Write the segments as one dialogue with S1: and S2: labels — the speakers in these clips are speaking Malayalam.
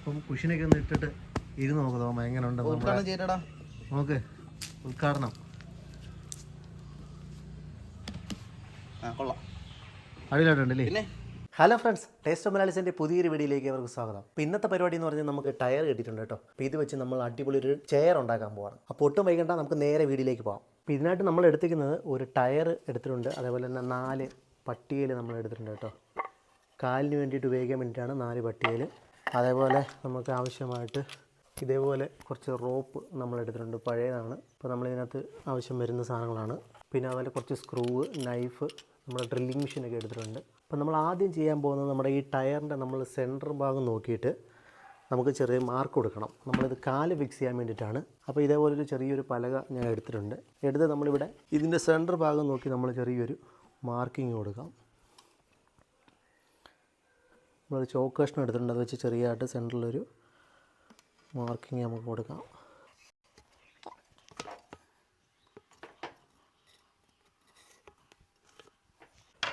S1: അപ്പം കുഷിനൊക്കെ ഒന്ന് ഇട്ടിട്ട് ഇരുന്ന് നോക്ക് തോമ എങ്ങനെ ഉണ്ട് നോക്ക് ഉദ്ഘാടനം. ഹലോ ഫ്രണ്ട്സ് ടേസ്റ്റ് ഓഫ് മലയാളിസിന്റെ പുതിയൊരു വീഡിയോയിലേക്ക് അവർക്ക് സ്വാഗതം. അപ്പോൾ ഇന്നത്തെ പരിപാടി എന്ന് പറഞ്ഞാൽ നമുക്ക് ടയർ കിട്ടിയിട്ടുണ്ട് കേട്ടോ. അപ്പോൾ ഇത് വെച്ച് നമ്മൾ അടിപൊളി ഒരു ചെയർ ഉണ്ടാക്കാൻ പോവാണ്. അപ്പോൾ ഒട്ടും വൈകണ്ട നമുക്ക് നേരെ വീഡിയോയിലേക്ക് പോകാം അപ്പോൾ ഇതിനായിട്ട് നമ്മൾ എടുത്തിരിക്കുന്നത് ഒരു ടയർ എടുത്തിട്ടുണ്ട്. അതേപോലെ തന്നെ നാല് പട്ടികയിൽ നമ്മൾ എടുത്തിട്ടുണ്ട് കേട്ടോ. കാലിന് വേണ്ടിയിട്ട് ഉപയോഗിക്കാൻ വേണ്ടിയിട്ടാണ് നാല് പട്ടികയിൽ അതേപോലെ നമുക്ക് ആവശ്യമായിട്ട് ഇതേപോലെ കുറച്ച് റോപ്പ് നമ്മൾ എടുത്തിട്ടുണ്ട് പഴയതാണ്. അപ്പോൾ നമ്മളിതിനകത്ത് ആവശ്യം വരുന്ന സാധനങ്ങളാണ്. പിന്നെ അതുപോലെ കുറച്ച് സ്ക്രൂവ് നൈഫ് നമ്മൾ ഡ്രില്ലിംഗ് മെഷീനൊക്കെ എടുത്തിട്ടുണ്ട്. അപ്പോൾ നമ്മൾ ആദ്യം ചെയ്യാൻ പോകുന്നത് നമ്മുടെ ഈ ടയറിന്റെ നമ്മൾ സെന്റർ ഭാഗം നോക്കിയിട്ട് നമുക്ക് ചെറിയ മാർക്ക് കൊടുക്കണം. നമ്മളിത് കാൽ ഫിക്സ് ചെയ്യാൻ വേണ്ടിയിട്ടാണ്. അപ്പോൾ ഇതേപോലൊരു ചെറിയൊരു പലക ഞാൻ എടുത്തിട്ടുണ്ട്. എടുത്ത് നമ്മളിവിടെ ഇതിന്റെ സെന്റർ ഭാഗം നോക്കി നമ്മൾ ചെറിയൊരു മാർക്കിങ് കൊടുക്കാം. നമ്മൾ ചോക്ക് കഷ്ണം എടുത്തിട്ടുണ്ട്. അത് വെച്ച് ചെറിയതായിട്ട് സെന്ററിലൊരു മാർക്കിങ് നമുക്ക് കൊടുക്കാം.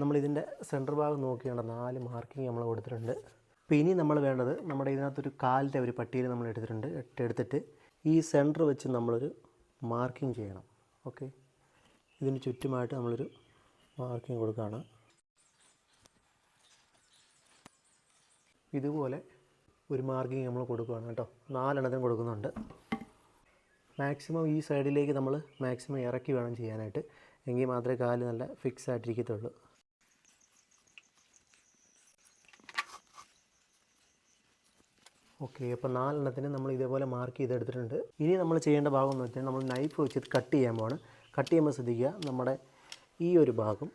S1: നമ്മളിതിന്റെ സെന്റർ ഭാഗം നോക്കിയാണ് നാല് മാർക്കിങ് നമ്മൾ കൊടുത്തിട്ടുണ്ട്. അപ്പോൾ ഇനി നമ്മൾ വേണ്ടത് നമ്മുടെ ഇതിനകത്തൊരു കാലിന്റെ ഒരു പട്ടിയിൽ നമ്മൾ എടുത്തിട്ടുണ്ട്. എടുത്തിട്ട് ഈ സെന്റർ വെച്ച് നമ്മളൊരു മാർക്കിംഗ് ചെയ്യണം. ഓക്കെ? ഇതിന് ചുറ്റുമായിട്ട് നമ്മളൊരു മാർക്കിംഗ് കൊടുക്കുകയാണ്. ഇതുപോലെ ഒരു മാർക്കിങ് നമ്മൾ കൊടുക്കുകയാണ് കേട്ടോ. നാലെണ്ണത്തിന് കൊടുക്കുന്നുണ്ട്. മാക്സിമം ഈ സൈഡിലേക്ക് നമ്മൾ മാക്സിമം ഇറക്കി വേണം ചെയ്യാനായിട്ട്. എങ്കിൽ മാത്രമേ കാൽ നല്ല ഫിക്സ് ആയിട്ടിരിക്കത്തുള്ളൂ. ഓക്കെ അപ്പോൾ നാലെണ്ണത്തിന് നമ്മൾ ഇതേപോലെ മാർക്ക് ചെയ്തെടുത്തിട്ടുണ്ട്. ഇനി നമ്മൾ ചെയ്യേണ്ട ഭാഗം എന്ന് വെച്ചാൽ നമ്മൾ നൈഫ് വെച്ചിട്ട് കട്ട് ചെയ്യാൻ പോവാണ്. കട്ട് ചെയ്യുമ്പോൾ ശ്രദ്ധിക്കുക നമ്മുടെ ഈ ഒരു ഭാഗം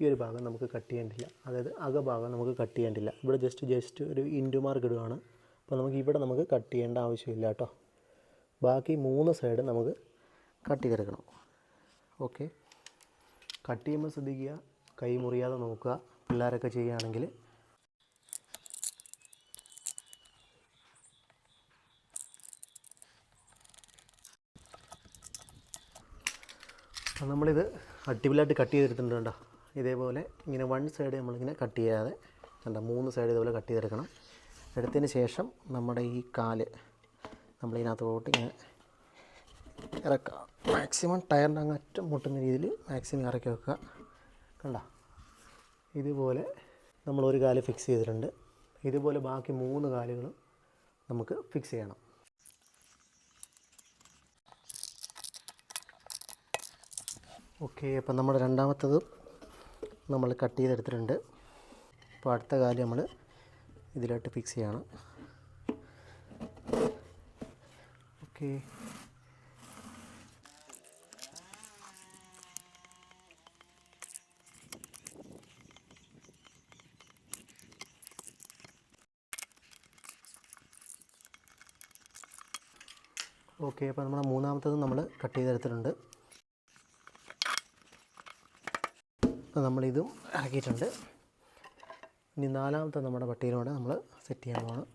S1: ഈ ഒരു ഭാഗം നമുക്ക് കട്ട് ചെയ്യേണ്ടില്ല അതായത് അകഭാഗം നമുക്ക് കട്ട് ചെയ്യേണ്ടില്ല ഇവിടെ ജസ്റ്റ് ജസ്റ്റ് ഒരു ഇന്റു മാർക്ക് ഇടുകയാണ്. അപ്പോൾ നമുക്ക് ഇവിടെ നമുക്ക് കട്ട് ചെയ്യേണ്ട ആവശ്യമില്ല കേട്ടോ. ബാക്കി മൂന്ന് സൈഡ് നമുക്ക് കട്ട് ചെയ്തെടുക്കണം. ഓക്കെ കട്ട് ചെയ്യുമ്പോൾ ശ്രദ്ധിക്കുക. കൈ മുറിയാതെ നോക്കുക. പിള്ളേരൊക്കെ ചെയ്യുകയാണെങ്കിൽ. നമ്മളിത് അടിപൊളിയായിട്ട് കട്ട് ചെയ്തെടുത്തിട്ടുണ്ട് കേട്ടോ ഇതേപോലെ ഇങ്ങനെ വൺ സൈഡ് നമ്മളിങ്ങനെ കട്ട് ചെയ്യാതെ കണ്ടോ? മൂന്ന് സൈഡ് ഇതുപോലെ കട്ട് ചെയ്തെടുക്കണം. എടുത്തതിന് ശേഷം നമ്മുടെ ഈ കാൽ നമ്മളിതിനകത്തോട്ട് ഇങ്ങനെ ഇറക്കുക. മാക്സിമം ടയറിന്റെ അങ്ങ് അറ്റം മുട്ടുന്ന രീതിയിൽ മാക്സിമം ഇറക്കി വെക്കുക. കണ്ട? ഇതുപോലെ നമ്മൾ ഒരു കാൽ ഫിക്സ് ചെയ്തിട്ടുണ്ട്. ഇതുപോലെ ബാക്കി മൂന്ന് കാലുകളും നമുക്ക് ഫിക്സ് ചെയ്യണം. ഓക്കെ അപ്പം നമ്മുടെ രണ്ടാമത്തത് നമ്മൾ കട്ട് ചെയ്തെടുത്തിട്ടുണ്ട്. അപ്പോൾ അടുത്ത കാൽ നമ്മൾ ഇതിലോട്ട് ഫിക്സ് ചെയ്യണം. ഓക്കെ. ഓക്കെ അപ്പോൾ നമ്മുടെ മൂന്നാമത്തത് നമ്മൾ കട്ട് ചെയ്തെടുത്തിട്ടുണ്ട് അപ്പോൾ നമ്മളിതും ഇറക്കിയിട്ടുണ്ട്. ഇനി നാലാമത്തെ നമ്മുടെ പട്ടിയിലൂടെ നമ്മൾ സെറ്റ് ചെയ്യാൻ പോകണം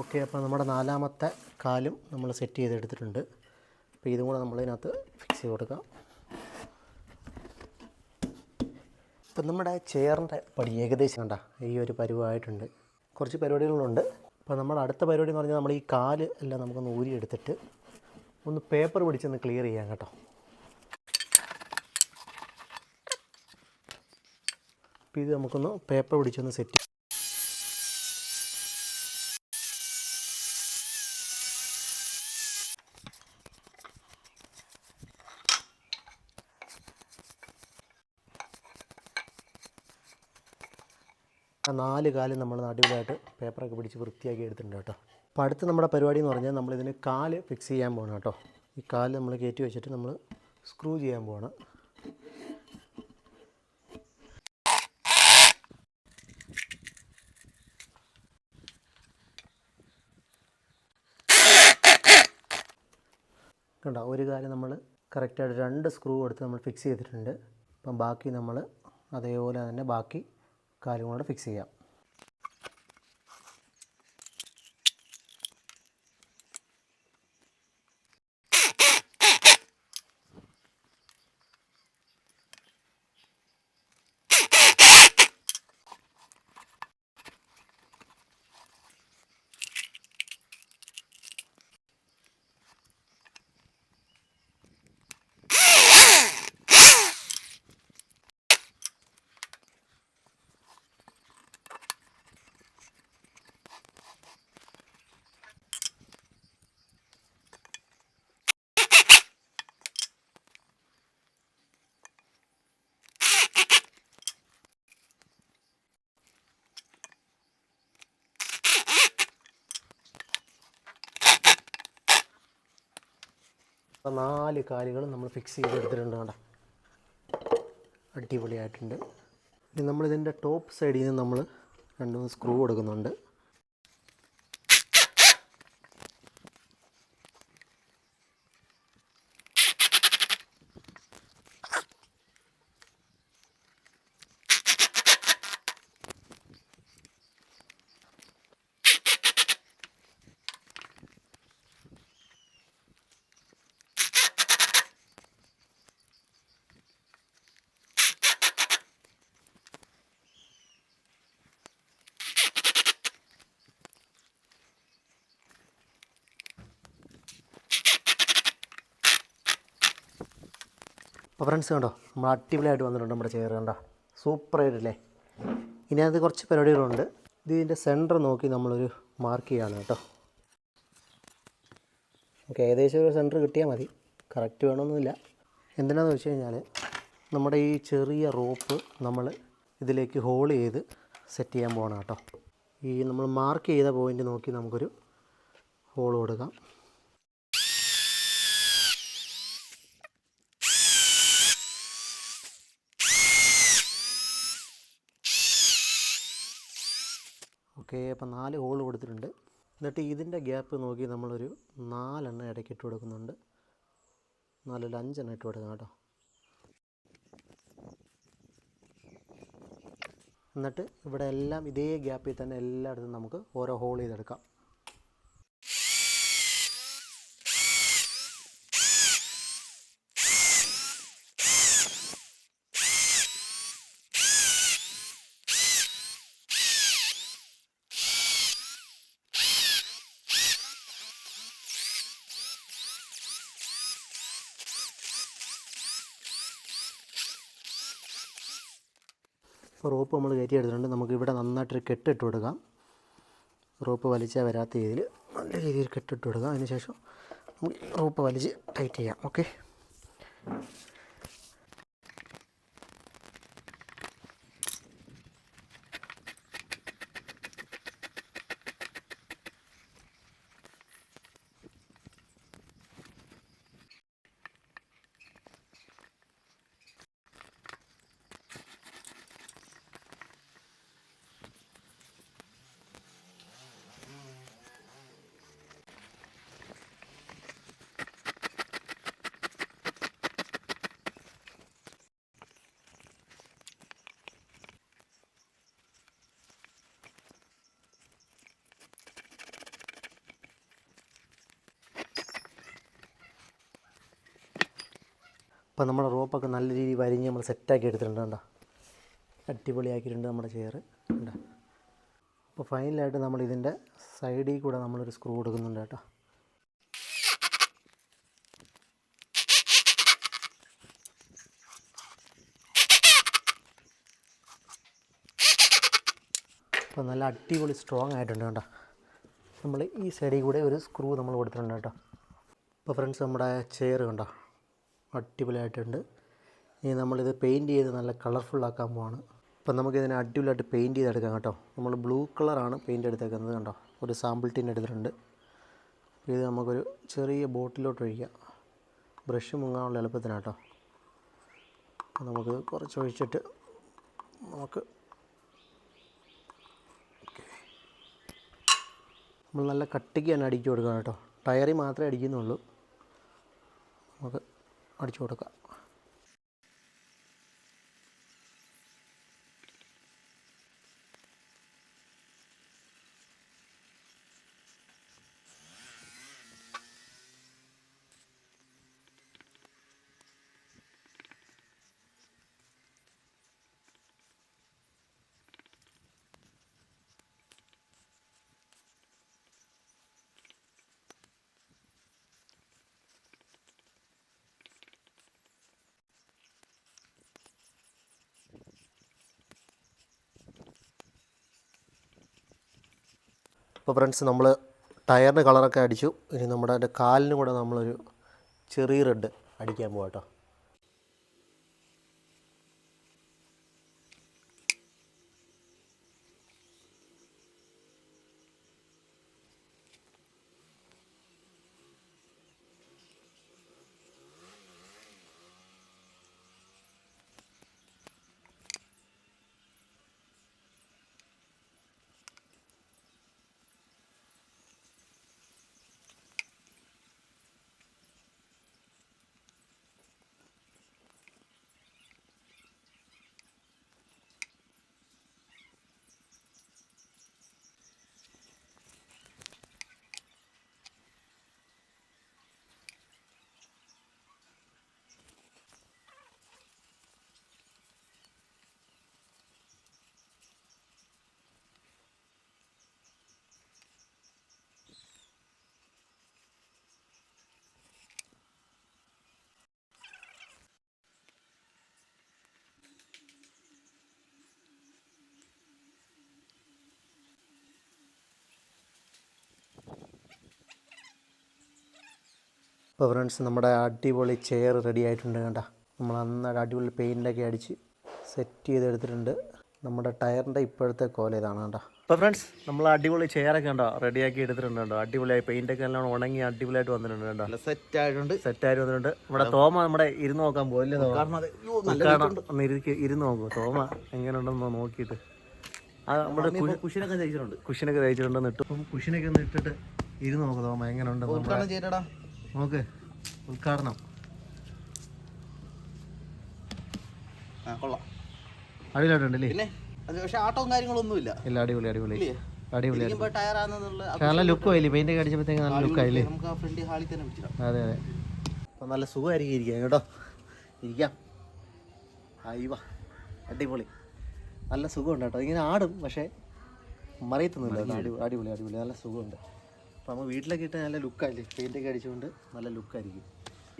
S1: ഓക്കെ അപ്പോൾ നമ്മുടെ നാലാമത്തെ കാലും നമ്മൾ സെറ്റ് ചെയ്തെടുത്തിട്ടുണ്ട്. അപ്പോൾ ഇതും കൂടെ നമ്മളിതിനകത്ത് ഫിക്സ് ചെയ്ത് കൊടുക്കാം. ഇപ്പം നമ്മുടെ ചെയറിന്റെ പടി ഏകദേശം കണ്ട ഈ ഒരു പരിവായിട്ടുണ്ട് കുറച്ച് പരിപാടികളുണ്ട്. അപ്പോൾ നമ്മൾ അടുത്ത പരിപാടി എന്ന് പറഞ്ഞാൽ നമ്മൾ ഈ കാൽ എല്ലാം നമുക്കൊന്ന് ഊരിയെടുത്തിട്ട് ഒന്ന് പേപ്പർ പിടിച്ചൊന്ന് ക്ലിയർ ചെയ്യാം കേട്ടോ. അപ്പോൾ ഇത് നമുക്കൊന്ന് പേപ്പർ പിടിച്ചൊന്ന് സെറ്റ് നാല് കാൽ നമ്മൾ അടിപൊളിയായിട്ട് പേപ്പറൊക്കെ പിടിച്ച് വൃത്തിയാക്കി എടുത്തിട്ടുണ്ട് കേട്ടോ. അപ്പോൾ അടുത്ത നമ്മുടെ പരിപാടി എന്ന് പറഞ്ഞാൽ നമ്മളിതിന് കാൽ ഫിക്സ് ചെയ്യാൻ പോകണം കേട്ടോ. ഈ കാൽ നമ്മൾ കയറ്റി വെച്ചിട്ട് നമ്മൾ സ്ക്രൂ ചെയ്യാൻ പോകണം കണ്ടോ ഒരു കാര്യം നമ്മൾ കറക്റ്റായിട്ട് രണ്ട് സ്ക്രൂ എടുത്ത് നമ്മൾ ഫിക്സ് ചെയ്തിട്ടുണ്ട്. അപ്പം ബാക്കി നമ്മൾ അതേപോലെ തന്നെ ബാക്കി കൂടെ ഫിക്സ് ചെയ്യാം. അപ്പോൾ നാല് കാലുകൾ നമ്മൾ ഫിക്സ് ചെയ്തെടുത്തിട്ടുണ്ട് കേട്ടോ അടിപൊളിയായിട്ടുണ്ട്. ഇനി നമ്മളിതിന്റെ ടോപ്പ് സൈഡിൽ നിന്ന് നമ്മൾ രണ്ട് മൂന്ന് സ്ക്രൂ കൊടുക്കുന്നുണ്ട് അപ്പോൾ ഫ്രണ്ട്സ് കണ്ടോ? നമ്മൾ അടിപൊളിയായിട്ട് വന്നിട്ടുണ്ട് നമ്മുടെ ചെയർ കണ്ടോ? സൂപ്പറായിട്ടില്ലേ ഇനി അത് കുറച്ച് പരിപാടികളുണ്ട്. ഇത് ഇതിന്റെ സെന്റർ നോക്കി നമ്മളൊരു മാർക്ക് ചെയ്യാണ് കേട്ടോ. നമുക്ക് ഏകദേശം ഒരു സെന്റർ കിട്ടിയാൽ മതി. കറക്റ്റ് വേണമെന്നില്ല എന്തിനാണെന്ന് വെച്ച് കഴിഞ്ഞാൽ നമ്മുടെ ഈ ചെറിയ റോപ്പ് നമ്മൾ ഇതിലേക്ക് ഹോൾ ചെയ്ത് സെറ്റ് ചെയ്യാൻ പോകണം കേട്ടോ. ഈ നമ്മൾ മാർക്ക് ചെയ്ത പോയിന്റ് നോക്കി നമുക്കൊരു ഹോൾ കൊടുക്കാം. ഓക്കെ അപ്പോൾ നാല് ഹോൾ കൊടുത്തിട്ടുണ്ട്. എന്നിട്ട് ഇതിന്റെ ഗ്യാപ്പ് നോക്കി നമ്മളൊരു നാലെണ്ണം ഇടയ്ക്ക് ഇട്ട് കൊടുക്കുന്നുണ്ട്. നാലല്ല അഞ്ചെണ്ണം ഇട്ട് കൊടുക്കണം കേട്ടോ. എന്നിട്ട് ഇവിടെ എല്ലാം ഇതേ ഗ്യാപ്പിൽ തന്നെ എല്ലായിടത്തും നമുക്ക് ഓരോ ഹോൾ ചെയ്തെടുക്കാം. ഇപ്പോൾ റോപ്പ് നമ്മൾ കയറ്റി എടുത്തിട്ടുണ്ട് നമുക്ക് ഇവിടെ നന്നായിട്ടൊരു കെട്ടിട്ട് കൊടുക്കാം. റോപ്പ് വലിച്ചാൽ വരാത്ത രീതിയിൽ നല്ല രീതിയിൽ കെട്ടിട്ട് കൊടുക്കാം. അതിനുശേഷം നമുക്ക് റോപ്പ് വലിച്ച് ടൈറ്റ് ചെയ്യാം. ഓക്കെ? അപ്പോൾ നമ്മുടെ റോപ്പൊക്കെ നല്ല രീതിയിൽ വരിഞ്ഞ് നമ്മൾ സെറ്റാക്കി എടുത്തിട്ടുണ്ട് കണ്ടോ? അടിപൊളിയാക്കിയിട്ടുണ്ട് നമ്മുടെ ചെയർ കണ്ടോ? അപ്പോൾ ഫൈനലായിട്ട് നമ്മൾ ഇതിന്റെ സൈഡിൽ കൂടെ നമ്മളൊരു സ്ക്രൂ കൊടുക്കുന്നുണ്ട് കേട്ടോ. അപ്പോൾ നല്ല അടിപൊളി സ്ട്രോങ് ആയിട്ടുണ്ട് കേട്ടോ നമ്മൾ ഈ സൈഡിൽ കൂടെ ഒരു സ്ക്രൂ നമ്മൾ കൊടുത്തിട്ടുണ്ട് കേട്ടോ. അപ്പോൾ ഫ്രണ്ട്സ് നമ്മുടെ ചെയർ കണ്ടോ? അടിപൊളിയായിട്ടുണ്ട്. ഇനി നമ്മളിത് പെയിന്റ് ചെയ്ത് നല്ല കളർഫുള്ളാക്കാൻ പോവാണ്. അപ്പം നമുക്കിതിനെ അടിപൊളിയായിട്ട് പെയിന്റ് ചെയ്തെടുക്കാം കേട്ടോ. നമ്മൾ ബ്ലൂ കളറാണ് പെയിന്റ് എടുത്തേക്കുന്നത് കണ്ടോ? ഒരു സാമ്പിൾ ടീൻ എടുത്തിട്ടുണ്ട്. അപ്പോൾ ഇത് നമുക്കൊരു ചെറിയ ബോട്ടിലോട്ട് ഒഴിക്കാം. ബ്രഷ് മുങ്ങാനുള്ള എളുപ്പത്തിനാട്ടോ അപ്പോൾ നമുക്ക് കുറച്ച് ഒഴിച്ചിട്ട് നമുക്ക് നമ്മൾ നല്ല കട്ടിക്ക് തന്നെ അടിച്ചു കൊടുക്കണം കേട്ടോ. ടയറി മാത്രമേ അടിക്കുന്നുള്ളൂ. നമുക്ക് അടിച്ചു കൊടുക്കാം അപ്പോൾ ഫ്രണ്ട്സ് നമ്മൾ ടയറിന് കളറൊക്കെ അടിച്ചു. ഇനി നമ്മുടെ കാലിന് കൂടെ നമ്മളൊരു ചെറിയ റെഡ് അടിക്കാൻ പോകാം കേട്ടോ അപ്പോൾ ഫ്രണ്ട്സ് നമ്മുടെ അടിപൊളി ചെയർ റെഡി ആയിട്ടുണ്ട് കണ്ട. നമ്മൾ നന്നായിട്ട് അടിപൊളി പെയിന്റൊക്കെ അടിച്ച് സെറ്റ് ചെയ്തെടുത്തിട്ടുണ്ട്. നമ്മുടെ ടയറിന്റെ ഇപ്പോഴത്തെ കോല ഇതാണ് കണ്ട. ഇപ്പോൾ ഫ്രണ്ട്സ് നമ്മൾ അടിപൊളി ചെയറൊക്കെ ഉണ്ടോ റെഡിയാക്കി എടുത്തിട്ടുണ്ട് കേട്ടോ അടിപൊളിയായി പെയിന്റൊക്കെ എല്ലാം ഉണങ്ങി അടിപൊളിയായിട്ട് വന്നിട്ടുണ്ട് കേട്ടോ
S2: നല്ല സെറ്റ് ആയിട്ടുണ്ട്.
S1: സെറ്റായിട്ട് വന്നിട്ടുണ്ട്. നമ്മുടെ തോമ നമ്മുടെ ഇരുന്ന് നോക്കാൻ പോയില്ലേ
S2: കാരണം
S1: ഇരുന്ന് ഇരുന്ന് നോക്കൂ. തോമ എങ്ങനെയുണ്ടെന്ന് നോക്കിയിട്ട്. ആ നമ്മുടെ
S2: കുഷിനൊക്കെ ജയിച്ചിട്ടുണ്ട്
S1: കുഷിനൊക്കെ തയ്ച്ചിട്ടുണ്ടെന്ന് ഇട്ടു. അപ്പം കുഷിനൊക്കെ ഒന്ന് ഇട്ടിട്ട് ഇരുന്ന് നോക്ക് തോമ എങ്ങനെയുണ്ട് നമ്മുടെ
S2: ഉദ്ഘാടനം ചെയ്തടാ
S1: നോക്ക്. ഉദ്ഘാടനം.
S2: ആ കൊള്ളാം.
S1: അടിപൊളിയായിട്ടുണ്ടല്ലേ
S2: പിന്നെ അത് പക്ഷെ ആട്ടവും കാര്യങ്ങളൊന്നുമില്ല. ഇല്ല
S1: അടിപൊളി അടിപൊളി.
S2: ഇല്ലേ?
S1: അടിപൊളി നല്ല ലുക്കും ആയില്ലേ? പെയിന്റ് ഒക്കെ അടിച്ചപ്പോഴത്തേക്ക് നല്ല ലുക്കായില്ലേ
S2: നമുക്ക് ആ ഫ്രണ്ട് ഹാളിൽ തന്നെ പിടിച്ചിടാം.
S1: അതെ അതെ. അപ്പം നല്ല സുഖമായിരിക്കും ഇരിക്കാൻ കേട്ടോ. ഇരിക്കാം. അടിപൊളി. നല്ല സുഖമുണ്ട് കേട്ടോ. ഇങ്ങനെ ആടും പക്ഷേ മറിയത്തൊന്നുമില്ല കേട്ടോ. അടിപൊളി അടിപൊളി അടിപൊളി. നല്ല സുഖമുണ്ട്. അപ്പോൾ നമ്മൾ വീട്ടിലൊക്കെ ഇട്ട് നല്ല ലുക്കായില്ലേ? പെയിന്റൊക്കെ അടിച്ചുകൊണ്ട് നല്ല ലുക്കായിരിക്കും.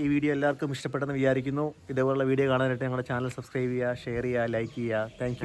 S1: ഈ വീഡിയോ എല്ലാവർക്കും ഇഷ്ടപ്പെട്ടെന്ന് വിചാരിക്കുന്നു. ഇതേപോലുള്ള വീഡിയോ കാണാനായിട്ട് ഞങ്ങളുടെ ചാനൽ സബ്സ്ക്രൈബ് ചെയ്യുക ഷെയർ ചെയ്യുക ലൈക്ക് ചെയ്യുക. താങ്ക്